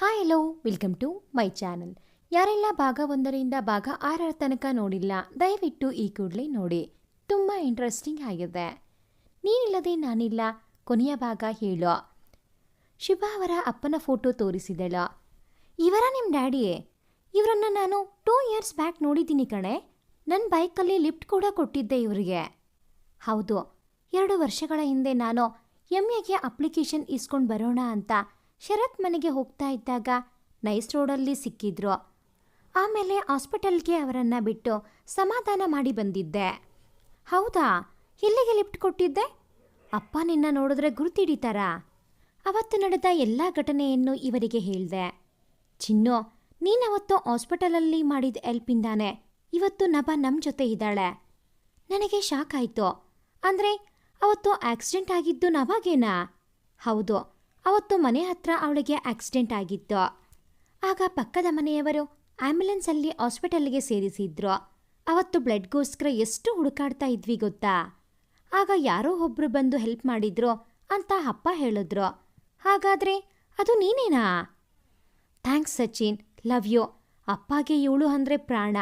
Hi hello welcome to my channel ಯಾರೆಲ್ಲ ಭಾಗ ಒಂದರಿಂದ ಭಾಗ ಆರರ ತನಕ ನೋಡಿಲ್ಲ, ದಯವಿಟ್ಟು ಈ ಕೂಡಲೇ ನೋಡಿ. ತುಂಬ ಇಂಟ್ರೆಸ್ಟಿಂಗ್ ಆಗಿದೆ. ನೀನಿಲ್ಲದೆ ನಾನಿಲ್ಲ, ಕೊನೆಯ ಭಾಗ ಹೇಳೋ. ಶುಭ ಅವರ ಅಪ್ಪನ ಫೋಟೋ ತೋರಿಸಿದಳ. ಇವರ ನಿಮ್ಮ ಡ್ಯಾಡಿಯೇ? ಇವರನ್ನು ನಾನು ಟೂ ಇಯರ್ಸ್ ಬ್ಯಾಕ್ ನೋಡಿದ್ದೀನಿ ಕಣೆ. ನನ್ನ ಬೈಕಲ್ಲಿ ಲಿಫ್ಟ್ ಕೂಡ ಕೊಟ್ಟಿದ್ದೆ ಇವರಿಗೆ. ಹೌದು, ಎರಡು ವರ್ಷಗಳ ಹಿಂದೆ ನಾನು ಎಂ ಎಗೆ ಅಪ್ಲಿಕೇಶನ್ ಇಸ್ಕೊಂಡು ಬರೋಣ ಅಂತ ಶರತ್ ಮನೆಗೆ ಹೋಗ್ತಾ ಇದ್ದಾಗ ನೈಸ್ ರೋಡಲ್ಲಿ ಸಿಕ್ಕಿದ್ರು. ಆಮೇಲೆ ಹಾಸ್ಪಿಟಲ್ಗೆ ಅವರನ್ನ ಬಿಟ್ಟು ಸಮಾಧಾನ ಮಾಡಿ ಬಂದಿದ್ದೆ. ಹೌದಾ? ಎಲ್ಲಿಗೆ ಲಿಫ್ಟ್ ಕೊಟ್ಟಿದ್ದೆ? ಅಪ್ಪ ನಿನ್ನ ನೋಡಿದ್ರೆ ಗುರುತಿಡಿತಾರಾ? ಅವತ್ತು ನಡೆದ ಎಲ್ಲ ಘಟನೆಯನ್ನು ಇವರಿಗೆ ಹೇಳಿದೆ. ಚಿನ್ನು ನೀನವತ್ತು ಹಾಸ್ಪಿಟಲಲ್ಲಿ ಮಾಡಿದ ಎಲ್ಪಿಂದಾನೆ ಇವತ್ತು ನಭ ನಮ್ಮ ಜೊತೆ ಇದ್ದಾಳೆ. ನನಗೆ ಶಾಕ್ ಆಯಿತು. ಅಂದರೆ ಅವತ್ತು ಆಕ್ಸಿಡೆಂಟ್ ಆಗಿದ್ದು ನವಾಗೇನಾ? ಹೌದು ಅವತ್ತು ಮನೆ ಹತ್ರ ಅವಳಿಗೆ ಆಕ್ಸಿಡೆಂಟ್ ಆಗಿತ್ತು. ಆಗ ಪಕ್ಕದ ಮನೆಯವರು ಆಂಬ್ಯುಲೆನ್ಸಲ್ಲಿ ಹಾಸ್ಪಿಟಲ್ಗೆ ಸೇರಿಸಿದ್ರು. ಅವತ್ತು ಬ್ಲಡ್ಗೋಸ್ಕರ ಎಷ್ಟು ಹುಡುಕಾಡ್ತಾ ಇದ್ವಿ ಗೊತ್ತಾ? ಆಗ ಯಾರೋ ಒಬ್ರು ಬಂದು ಹೆಲ್ಪ್ ಮಾಡಿದ್ರು ಅಂತ ಅಪ್ಪ ಹೇಳಿದ್ರು. ಹಾಗಾದ್ರೆ ಅದು ನೀನೇನಾ? Thanks Sachin, love you. ಅಪ್ಪಗೆ ಇವಳು ಅಂದ್ರೆ ಪ್ರಾಣ.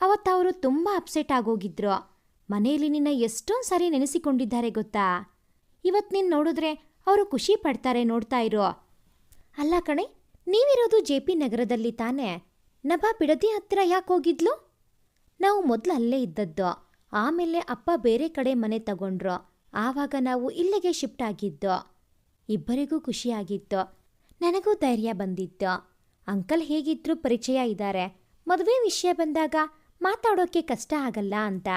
ಅವತ್ತವರು ತುಂಬ ಅಪ್ಸೆಟ್ ಆಗೋಗಿದ್ರು. ಮನೆಯಲ್ಲಿ ನಿನ್ನ ಎಷ್ಟೊಂದು ಸಾರಿ ನೆನೆಸಿಕೊಂಡಿದ್ದಾರೆ ಗೊತ್ತಾ? ಇವತ್ತು ನೀನು ನೋಡಿದ್ರೆ ಅವರು ಖುಷಿ ಪಡ್ತಾರೆ ನೋಡ್ತಾ ಇರೋ. ಅಲ್ಲ ಕಣೆ, ನೀವಿರೋದು ಜೆ ಪಿ ನಗರದಲ್ಲಿ ತಾನೇ? ನಭಾ ಬಿಡದಿ ಹತ್ತಿರ ಯಾಕೆ ಹೋಗಿದ್ಲು? ನಾವು ಮೊದಲು ಅಲ್ಲೇ ಇದ್ದದ್ದು. ಆಮೇಲೆ ಅಪ್ಪ ಬೇರೆ ಕಡೆ ಮನೆ ತಗೊಂಡ್ರು. ಆವಾಗ ನಾವು ಇಲ್ಲಿಗೆ ಶಿಫ್ಟ್ ಆಗಿದ್ದು. ಇಬ್ಬರಿಗೂ ಖುಷಿಯಾಗಿತ್ತು. ನನಗೂ ಧೈರ್ಯ ಬಂದಿತ್ತು. ಅಂಕಲ್ ಹೇಗಿದ್ರು ಪರಿಚಯ ಇದ್ದಾರೆ. ಮದುವೆ ವಿಷಯ ಬಂದಾಗ ಮಾತಾಡೋಕೆ ಕಷ್ಟ ಆಗಲ್ಲ ಅಂತ.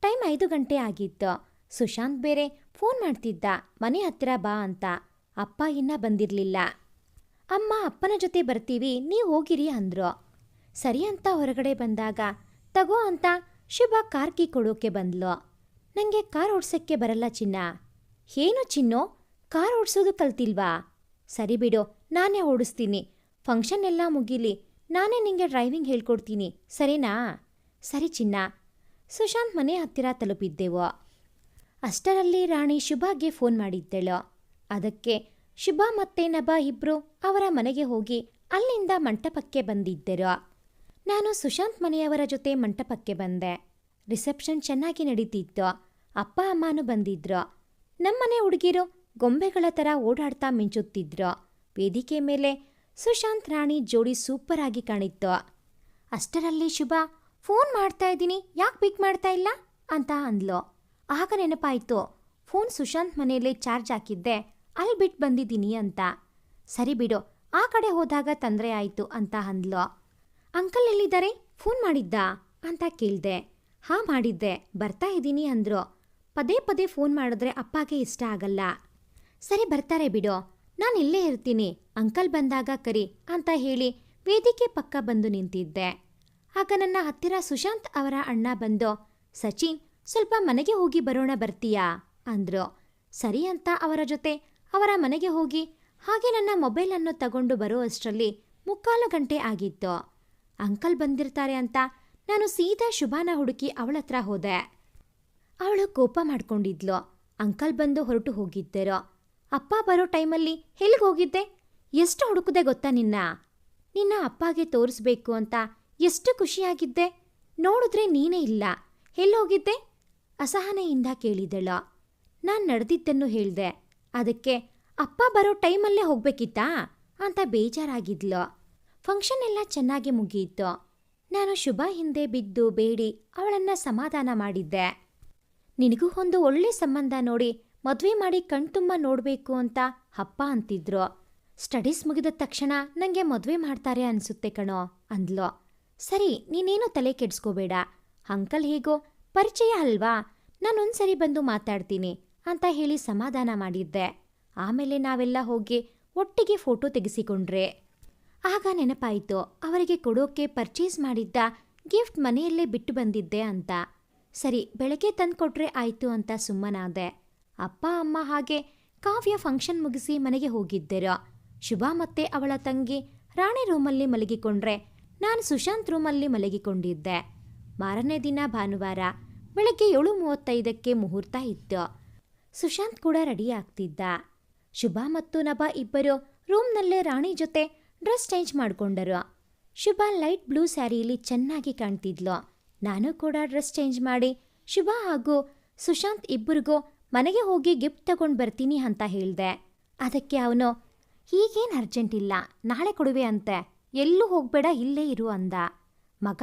ಟೈಮ್ ಐದು ಗಂಟೆ ಆಗಿತ್ತು. ಸುಶಾಂತ್ ಬೇರೆ ಫೋನ್ ಮಾಡ್ತಿದ್ದ, ಮನೆ ಹತ್ತಿರ ಬಾ ಅಂತ. ಅಪ್ಪ ಇನ್ನ ಬಂದಿರಲಿಲ್ಲ. ಅಮ್ಮ, ಅಪ್ಪನ ಜೊತೆ ಬರ್ತೀವಿ, ನೀವು ಹೋಗಿರಿ, ಅಂದ್ರು. ಸರಿ ಅಂತ ಹೊರಗಡೆ ಬಂದಾಗ, ತಗೋ ಅಂತ ಶುಭ ಕಾರ್ ಕೀ ಕೊಡೋಕೆ ಬಂದ್ಲು. ನನಗೆ ಕಾರ್ ಓಡ್ಸೋಕ್ಕೆ ಬರಲ್ಲ ಚಿನ್ನ. ಏನು ಚಿನ್ನು? ಕಾರ್ ಓಡಿಸೋದು ಕಲ್ತಿಲ್ವಾ? ಸರಿ ಬಿಡು, ನಾನೇ ಓಡಿಸ್ತೀನಿ. ಫಂಕ್ಷನ್ ಎಲ್ಲ ಮುಗೀಲಿ, ನಾನೇ ನಿಂಗೆ ಡ್ರೈವಿಂಗ್ ಹೇಳ್ಕೊಡ್ತೀನಿ, ಸರಿನಾ? ಸರಿ ಚಿನ್ನ. ಸುಶಾಂತ್ ಮನೆ ಹತ್ತಿರ ತಲುಪಿದ್ದೆವು. ಅಷ್ಟರಲ್ಲಿ ರಾಣಿ ಶುಭಾಗೆ ಫೋನ್ ಮಾಡಿದ್ದಳು. ಅದಕ್ಕೆ, ಶುಭಾ ಮತ್ತೆ ನಭ ಇಬ್ರು ಅವರ ಮನೆಗೆ ಹೋಗಿ ಅಲ್ಲಿಂದ ಮಂಟಪಕ್ಕೆ ಬಂದಿದ್ದರು. ನಾನು ಸುಶಾಂತ್ ಮನೆಯವರ ಜೊತೆ ಮಂಟಪಕ್ಕೆ ಬಂದೆ. ರಿಸೆಪ್ಷನ್ ಚೆನ್ನಾಗಿ ನಡೀತಿತ್ತು. ಅಪ್ಪ, ಅಮ್ಮನೂ ಬಂದಿದ್ರು. ನಮ್ಮನೆ ಹುಡುಗಿರು ಗೊಂಬೆಗಳ ಥರ ಓಡಾಡ್ತಾ ಮಿಂಚುತ್ತಿದ್ರು. ವೇದಿಕೆ ಮೇಲೆ ಸುಶಾಂತ್ ರಾಣಿ ಜೋಡಿ ಸೂಪರ್ ಆಗಿ ಕಾಣಿತ್ತು. ಅಷ್ಟರಲ್ಲಿ ಶುಭ, ಫೋನ್ ಮಾಡ್ತಾ ಇದ್ದೀನಿ. ಯಾಕೆ ಪಿಕ್ ಮಾಡ್ತಾ ಇಲ್ಲ? ಅಂತ ಅಂದ್ಲು. ಆಗ ನೆನಪಾಯ್ತು, ಫೋನ್ ಸುಶಾಂತ್ ಮನೆಯಲ್ಲೇ ಚಾರ್ಜ್ ಹಾಕಿದ್ದೆ ಅಲ್ಲಿ ಬಿಟ್ಟು ಬಂದಿದ್ದೀನಿ ಅಂತ. ಸರಿ ಬಿಡು, ಆ ಕಡೆ ಹೋದಾಗ ತೊಂದರೆ ಆಯಿತು ಅಂತ ಅಂದ್ಲು. ಅಂಕಲ್ ಎಲ್ಲಿದ್ದಾರೆ? ಫೋನ್ ಮಾಡಿದ್ದಾ? ಅಂತ ಕೇಳಿದೆ. ಹಾ, ಮಾಡಿದ್ದೆ, ಬರ್ತಾ ಇದ್ದೀನಿ ಅಂದ್ರು. ಪದೇ ಪದೇ ಫೋನ್ ಮಾಡಿದ್ರೆ ಅಪ್ಪಗೆ ಇಷ್ಟ ಆಗಲ್ಲ. ಸರಿ, ಬರ್ತಾರೆ ಬಿಡು, ನಾನು ಇಲ್ಲೇ ಇರ್ತೀನಿ, ಅಂಕಲ್ ಬಂದಾಗ ಕರಿ, ಅಂತ ಹೇಳಿ ವೇದಿಕೆ ಪಕ್ಕ ಬಂದು ನಿಂತಿದ್ದೆ. ಆಗ ನನ್ನ ಹತ್ತಿರ ಸುಶಾಂತ್ ಅವರ ಅಣ್ಣ ಬಂದು, ಸಚಿನ್ ಸ್ವಲ್ಪ ಮನೆಗೆ ಹೋಗಿ ಬರೋಣ ಬರ್ತೀಯಾ? ಅಂದ್ರು. ಸರಿ ಅಂತ ಅವರ ಜೊತೆ. ಅವರ ಮನೆಗೆ ಹೋಗಿ. ಹಾಗೆ ನನ್ನ ಮೊಬೈಲನ್ನು ತಗೊಂಡು ಬರೋ ಅಷ್ಟರಲ್ಲಿ ಮುಕ್ಕಾಲು ಗಂಟೆ ಆಗಿತ್ತು. ಅಂಕಲ್ ಬಂದಿರ್ತಾರೆ ಅಂತ ನಾನು ಸೀದಾ ಶುಭಾನ ಹುಡುಕಿ ಅವಳ ಹತ್ರ ಹೋದೆ. ಅವಳು ಕೋಪ ಮಾಡ್ಕೊಂಡಿದ್ಲು. ಅಂಕಲ್ ಬಂದು ಹೊರಟು ಹೋಗಿದ್ದರು. ಅಪ್ಪ ಬರೋ ಟೈಮಲ್ಲಿ ಎಲ್ಲಿಗೆ ಹೋಗಿದ್ದೆ? ಎಷ್ಟು ಹುಡುಕದೆ ಗೊತ್ತಾ ನಿನ್ನ? ನಿನ್ನ ಅಪ್ಪಗೆ ತೋರಿಸ್ಬೇಕು ಅಂತ ಎಷ್ಟು ಖುಷಿಯಾಗಿದ್ದೆ? ನೋಡಿದ್ರೆ ನೀನೇ ಇಲ್ಲ. ಎಲ್ಲೋಗಿದ್ದೆ ಅಸಹನೆಯಿಂದ ಕೇಳಿದಳು. ನಾನು ನಡೆದಿದ್ದನ್ನು ಹೇಳ್ದೆ. ಅದಕ್ಕೆ, ಅಪ್ಪ ಬರೋ ಟೈಮಲ್ಲೇ ಹೋಗ್ಬೇಕಿತ್ತಾ? ಅಂತ ಬೇಜಾರಾಗಿದ್ಲು. ಫಂಕ್ಷನ್ ಎಲ್ಲ ಚೆನ್ನಾಗಿ ಮುಗಿಯಿತು. ನಾನು ಶುಭ ಹಿಂದೆ ಬಿದ್ದು ಬೇಡಿ, ಅವಳನ್ನ ಸಮಾಧಾನ ಮಾಡಿದ್ದೆ. ನಿನಗೂ ಒಂದು ಒಳ್ಳೆ ಸಂಬಂಧ ನೋಡಿ, ಮದುವೆ ಮಾಡಿ ಕಣ್ತುಂಬ ನೋಡಬೇಕು ಅಂತ ಅಪ್ಪ ಅಂತಿದ್ರು. ಸ್ಟಡೀಸ್ ಮುಗಿದ ತಕ್ಷಣ ನಂಗೆ ಮದುವೆ ಮಾಡ್ತಾರೆ ಅನ್ಸುತ್ತೆ ಕಣೋ, ಅಂದ್ಲು. ಸರಿ, ನೀನೇನು ತಲೆ ಕೆಡ್ಸ್ಕೋಬೇಡ. ಅಂಕಲ್ ಹೇಗೋ ಪರಿಚಯ ಅಲ್ವಾ? ನಾನೊಂದ್ಸರಿ ಬಂದು ಮಾತಾಡ್ತೀನಿ ಅಂತ ಹೇಳಿ ಸಮಾಧಾನ ಮಾಡಿದ್ದೆ. ಆಮೇಲೆ ನಾವೆಲ್ಲ ಹೋಗಿ ಒಟ್ಟಿಗೆ ಫೋಟೋ ತೆಗೆಸಿಕೊಂಡ್ರೆ. ಆಗ ನೆನಪಾಯಿತು, ಅವರಿಗೆ ಕೊಡೋಕೆ ಪರ್ಚೇಸ್ ಮಾಡಿದ್ದ ಗಿಫ್ಟ್ ಮನೆಯಲ್ಲೇ ಬಿಟ್ಟು ಬಂದಿದ್ದೆ ಅಂತ. ಸರಿ, ಬೆಳಗ್ಗೆ ತಂದ್ಕೊಟ್ರೆ ಆಯ್ತು ಅಂತ ಸುಮ್ಮನಾದೆ. ಅಪ್ಪ, ಅಮ್ಮ ಹಾಗೆ ಕಾವ್ಯ ಫಂಕ್ಷನ್ ಮುಗಿಸಿ ಮನೆಗೆ ಹೋಗಿದ್ದರು. ಶುಭ ಮತ್ತೆ ಅವಳ ತಂಗಿ ರಾಣಿ ರೂಮಲ್ಲಿ ಮಲಗಿಕೊಂಡ್ರೆ ನಾನು ಸುಶಾಂತ್ ರೂಮಲ್ಲಿ ಮಲಗಿಕೊಂಡಿದ್ದೆ. ಮಾರನೇ ದಿನ ಭಾನುವಾರ ಬೆಳಗ್ಗೆ ಏಳು ಮೂವತ್ತೈದಕ್ಕೆ ಮುಹೂರ್ತ ಇತ್ತು. ಸುಶಾಂತ್ ಕೂಡ ರೆಡಿ ಆಗ್ತಿದ್ದ. ಶುಭ ಮತ್ತು ನಭ ಇಬ್ಬರು ರೂಮ್ನಲ್ಲೇ ರಾಣಿ ಜೊತೆ ಡ್ರೆಸ್ ಚೇಂಜ್ ಮಾಡಿಕೊಂಡರು. ಶುಭ ಲೈಟ್ ಬ್ಲೂ ಸ್ಯಾರಿಯಲ್ಲಿ ಚೆನ್ನಾಗಿ ಕಾಣ್ತಿದ್ಲು. ನಾನು ಕೂಡ ಡ್ರೆಸ್ ಚೇಂಜ್ ಮಾಡಿ ಶುಭ ಹಾಗೂ ಸುಶಾಂತ್ ಇಬ್ಬರಿಗೂ ಮನೆಗೆ ಹೋಗಿ ಗಿಫ್ಟ್ ತಗೊಂಡು ಬರ್ತೀನಿ ಅಂತ ಹೇಳಿದೆ. ಅದಕ್ಕೆ ಅವನು ಈಗೇನು ಅರ್ಜೆಂಟ್ ಇಲ್ಲ, ನಾಳೆ ಕೊಡುವೆ ಅಂತೆ. ಎಲ್ಲೂ ಹೋಗಬೇಡ, ಇಲ್ಲೇ ಇರು ಅಂದ. ಮಗ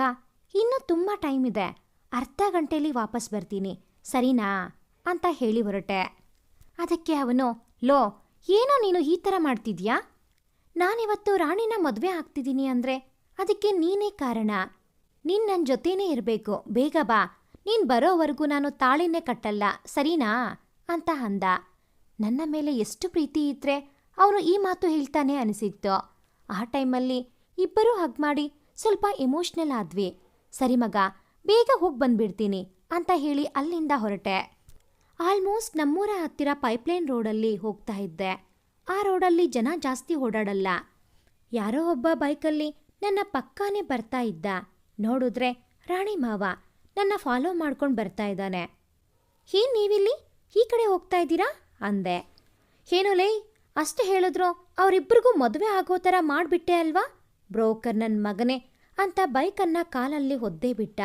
ಇನ್ನೂ ತುಂಬ ಟೈಮ್ ಇದೆ. ಅರ್ಧ ಗಂಟೆಯಲ್ಲಿ ವಾಪಸ್ ಬರ್ತೀನಿ. ಸರಿನಾ? ಅಂತ ಹೇಳಿ ಹೊರಟೆ. ಅದಕ್ಕೆ ಅವನು, ಲೋ, ಏನೋ ನೀನು ಈ ಥರ ಮಾಡ್ತಿದ್ಯಾ? ನಾನಿವತ್ತು ರಾಣಿನ ಮದುವೆ ಆಗ್ತಿದ್ದೀನಿ ಅಂದರೆ ಅದಕ್ಕೆ ನೀನೇ ಕಾರಣ? ನೀನು ನನ್ನ ಜೊತೆನೇ ಇರಬೇಕು. ಬೇಗ ಬಾ. ನೀನು ಬರೋವರೆಗೂ ನಾನು ತಾಳಿನೇ ಕಟ್ಟಲ್ಲ. ಸರಿನಾ? ಅಂತ ಅಂದ. ನನ್ನ ಮೇಲೆ ಎಷ್ಟು ಪ್ರೀತಿ ಇದ್ರೆ ಅವನು ಈ ಮಾತು ಹೇಳ್ತಾನೆ ಅನಿಸಿತ್ತು. ಆ ಟೈಮಲ್ಲಿ ಇಬ್ಬರೂ ಹಗ್ ಮಾಡಿ ಸ್ವಲ್ಪ ಎಮೋಷ್ನಲ್ ಆದ್ವಿ. ಸರಿ ಮಗ, ಬೇಗ ಹೋಗಿ ಬಂದ್ಬಿಡ್ತೀನಿ ಅಂತ ಹೇಳಿ ಅಲ್ಲಿಂದ ಹೊರಟೆ. ಆಲ್ಮೋಸ್ಟ್ ನಮ್ಮೂರ ಹತ್ತಿರ ಪೈಪ್ಲೈನ್ ರೋಡಲ್ಲಿ ಹೋಗ್ತಾ ಇದ್ದೆ. ಆ ರೋಡಲ್ಲಿ ಜನ ಜಾಸ್ತಿ ಓಡಾಡಲ್ಲ. ಯಾರೋ ಒಬ್ಬ ಬೈಕಲ್ಲಿ ನನ್ನ ಪಕ್ಕಾನೇ ಬರ್ತಾ ಇದ್ದ. ನೋಡಿದ್ರೆ ರಾಣಿ ಮಾವ ನನ್ನ ಫಾಲೋ ಮಾಡ್ಕೊಂಡು ಬರ್ತಾ ಇದ್ದಾನೆ. ಏನ್ ನೀವಿಲ್ಲಿ? ಈ ಕಡೆ ಹೋಗ್ತಾ ಇದ್ದೀರಾ? ಅಂದೆ. ಏನೋ ಲೈ, ಅಷ್ಟು ಹೇಳಿದ್ರು ಅವರಿಬ್ಬರಿಗೂ ಮದುವೆ ಆಗೋ ಥರ ಮಾಡಿಬಿಟ್ಟೆ ಅಲ್ವಾ? ಬ್ರೋಕರ್ ನನ್ನ ಮಗನೇ ಅಂತ ಬೈಕನ್ನ ಕಾಲಲ್ಲಿ ಒದ್ದೇ ಬಿಟ್ಟ.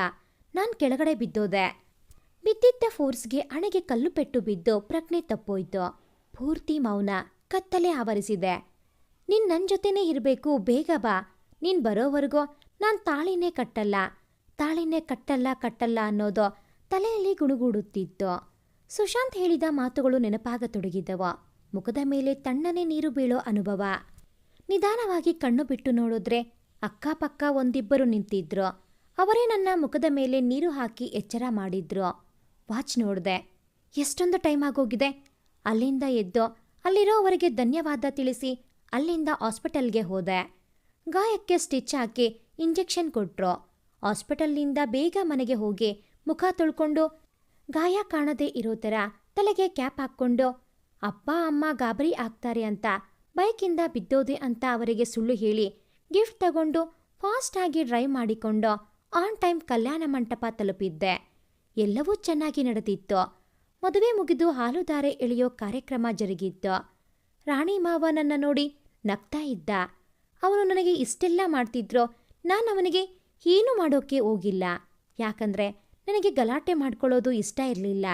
ನಾನು ಕೆಳಗಡೆ ಬಿದ್ದೋದೆ. ಬಿದ್ದಿದ್ದ ಫೋರ್ಸ್ಗೆ ಹಣೆಗೆ ಕಲ್ಲು ಪೆಟ್ಟು ಬಿದ್ದು ಪ್ರಜ್ಞೆ ತಪ್ಪೋಯ್ತು. ಪೂರ್ತಿ ಮೌನ ಕತ್ತಲೆ ಆವರಿಸಿದೆ. ನಿನ್ ನನ್ ಜೊತೆನೇ ಇರಬೇಕು, ಬೇಗ ಬಾ. ನೀನ್ ಬರೋವರೆಗೂ ನಾನು ತಾಳಿನೇ ಕಟ್ಟಲ್ಲ. ತಾಳಿನೇ ಕಟ್ಟಲ್ಲ ಕಟ್ಟಲ್ಲ ಅನ್ನೋದು ತಲೆಯಲ್ಲಿ ಗುಣುಗುಡುತ್ತಿತ್ತು. ಸುಶಾಂತ್ ಹೇಳಿದ ಮಾತುಗಳು ನೆನಪಾಗತೊಡಗಿದ್ದವು ಮುಖದ ಮೇಲೆ ತಣ್ಣನೆ ನೀರು ಬೀಳೋ ಅನುಭವ. ನಿಧಾನವಾಗಿ ಕಣ್ಣು ಬಿಟ್ಟು ನೋಡಿದ್ರೆ ಅಕ್ಕಪಕ್ಕ ಒಂದಿಬ್ಬರು ನಿಂತಿದ್ರು. ಅವರೇ ನನ್ನ ಮುಖದ ಮೇಲೆ ನೀರು ಹಾಕಿ ಎಚ್ಚರ ಮಾಡಿದ್ರು. ವಾಚ್ ನೋಡಿದೆ. ಎಷ್ಟೊಂದು ಟೈಮ್ ಆಗೋಗಿದೆ. ಅಲ್ಲಿಂದ ಎದ್ದು ಅಲ್ಲಿರೋವರೆಗೆ ಧನ್ಯವಾದ ತಿಳಿಸಿ ಅಲ್ಲಿಂದ ಹಾಸ್ಪಿಟಲ್ಗೆ ಹೋದೆ. ಗಾಯಕ್ಕೆ ಸ್ಟಿಚ್ ಹಾಕಿ ಇಂಜೆಕ್ಷನ್ ಕೊಟ್ರು. ಹಾಸ್ಪಿಟಲ್ನಿಂದ ಬೇಗ ಮನೆಗೆ ಹೋಗಿ ಮುಖ ತೊಳ್ಕೊಂಡು ಗಾಯ ಕಾಣದೇ ಇರೋ ಥರ ತಲೆಗೆ ಕ್ಯಾಪ್ ಹಾಕ್ಕೊಂಡು, ಅಪ್ಪ, ಅಮ್ಮ ಗಾಬರಿ ಆಗ್ತಾರೆ ಅಂತ, ಬೈಕಿಂದ ಬಿದ್ದೋದೆ ಅಂತ ಅವರಿಗೆ ಸುಳ್ಳು ಹೇಳಿ ಗಿಫ್ಟ್ ತಗೊಂಡು ಫಾಸ್ಟಾಗಿ ಡ್ರೈವ್ ಮಾಡಿಕೊಂಡು ಆನ್ ಟೈಮ್ ಕಲ್ಯಾಣ ಮಂಟಪ ತಲುಪಿದ್ದೆ. ಎಲ್ಲವೂ ಚೆನ್ನಾಗಿ ನಡೆದಿತ್ತು. ಮದುವೆ ಮುಗಿದು ಹಾಲುದಾರೆ ಎಳೆಯೋ ಕಾರ್ಯಕ್ರಮ ಜರುಗಿತ್ತು. ರಾಣಿ ಮಾವ ನನ್ನ ನೋಡಿ ನಗ್ತಾ ಇದ್ದ. ಅವನು ನನಗೆ ಇಷ್ಟೆಲ್ಲ ಮಾಡ್ತಿದ್ರೋ ನಾನು ಅವನಿಗೆ ಏನು ಮಾಡೋಕ್ಕೆ ಹೋಗಿಲ್ಲ. ಯಾಕಂದ್ರೆ ನನಗೆ ಗಲಾಟೆ ಮಾಡ್ಕೊಳ್ಳೋದು ಇಷ್ಟ ಇರಲಿಲ್ಲ.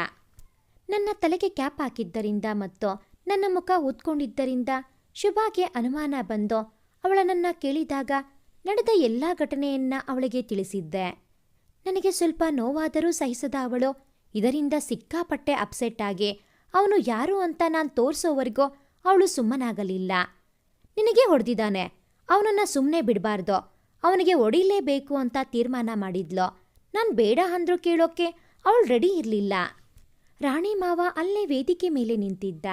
ನನ್ನ ತಲೆಗೆ ಕ್ಯಾಪ್ ಹಾಕಿದ್ದರಿಂದ ಮತ್ತು ನನ್ನ ಮುಖ ಊದ್ಕೊಂಡಿದ್ದರಿಂದ ಶುಭಾಗೆ ಅನುಮಾನ ಬಂದು ಅವಳನನ್ನ ಕೇಳಿದಾಗ ನಡೆದ ಎಲ್ಲ ಘಟನೆಯನ್ನ ಅವಳಿಗೆ ತಿಳಿಸಿದ್ದೆ. ನನಗೆ ಸ್ವಲ್ಪ ನೋವಾದರೂ ಸಹಿಸದ ಅವಳು ಇದರಿಂದ ಸಿಕ್ಕಾಪಟ್ಟೆ ಅಪ್ಸೆಟ್ ಆಗಿ ಅವನು ಯಾರು ಅಂತ ನಾನು ತೋರಿಸೋವರೆಗೂ ಅವಳು ಸುಮ್ಮನಾಗಲಿಲ್ಲ. ನಿನಗೆ ಹೊಡೆದಿದ್ದಾನೆ. ಅವನನ್ನ ಸುಮ್ಮನೆ ಬಿಡಬಾರ್ದು. ಅವನಿಗೆ ಒಡಿಲೇಬೇಕು ಅಂತ ತೀರ್ಮಾನ ಮಾಡಿದ್ಲು. ನಾನು ಬೇಡ ಅಂದ್ರೂ ಕೇಳೋಕೆ ಅವಳು ರೆಡಿ ಇರಲಿಲ್ಲ. ರಾಣಿ ಮಾವ ಅಲ್ಲೇ ವೇದಿಕೆ ಮೇಲೆ ನಿಂತಿದ್ದ.